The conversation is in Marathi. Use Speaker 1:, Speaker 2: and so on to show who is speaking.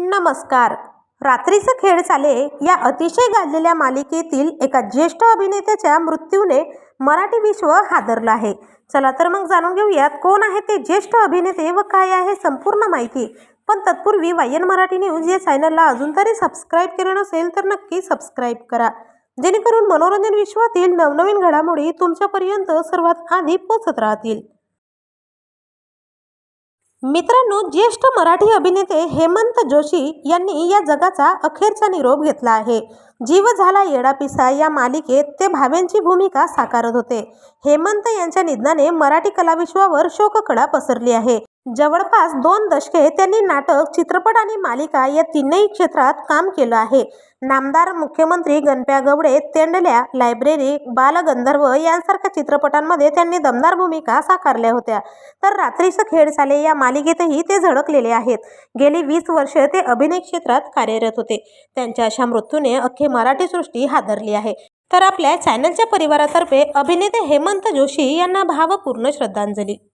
Speaker 1: नमस्कार. रात्रीचं खेळ चाले या अतिशय गाजलेल्या मालिकेतील एका ज्येष्ठ अभिनेत्याच्या मृत्यूने मराठी विश्व हादरलं आहे. चला तर मग जाणून घेऊयात कोण आहे ते ज्येष्ठ अभिनेते व काय आहे संपूर्ण माहिती. पण तत्पूर्वी वायन मराठी न्यूज या चॅनलला अजून तरी सबस्क्राईब केलं नसेल तर नक्की सबस्क्राईब करा. जेणेकरून मनोरंजन विश्वातील नवनवीन घडामोडी तुमच्यापर्यंत सर्वात आधी पोचत राहतील. मित्रांनो ज्येष्ठ मराठी अभिनेते हेमंत जोशी यांनी या जगाचा अखेरचा निरोप घेतला आहे. जीव झाला येडापिसा या मालिकेत ते भाव्यांची भूमिका साकारत होते. हेमंत यांच्या निधनाने मराठी कलाविश्वावर शोककळा पसरली आहे. जवळपास दोन दशके त्यांनी नाटक चित्रपट आणि मालिका या तीनही क्षेत्रात काम केलं आहे. नामदार मुख्यमंत्री गणप्या गवडे तेंडल्या लायब्ररी बालगंधर्व यांसारख्या चित्रपटांमध्ये त्यांनी दमदार भूमिका साकारल्या होत्या. तर रात्रीचं खेळ झाले या मालिकेतही ते झळकलेले आहेत. गेली वीस वर्ष ते अभिनय क्षेत्रात कार्यरत होते. त्यांच्या अशा मृत्यूने अख्खी मराठी सृष्टी हादरली आहे. तर आपल्या चॅनलच्या परिवारातर्फे अभिनेते हेमंत जोशी यांना भावपूर्ण श्रद्धांजली.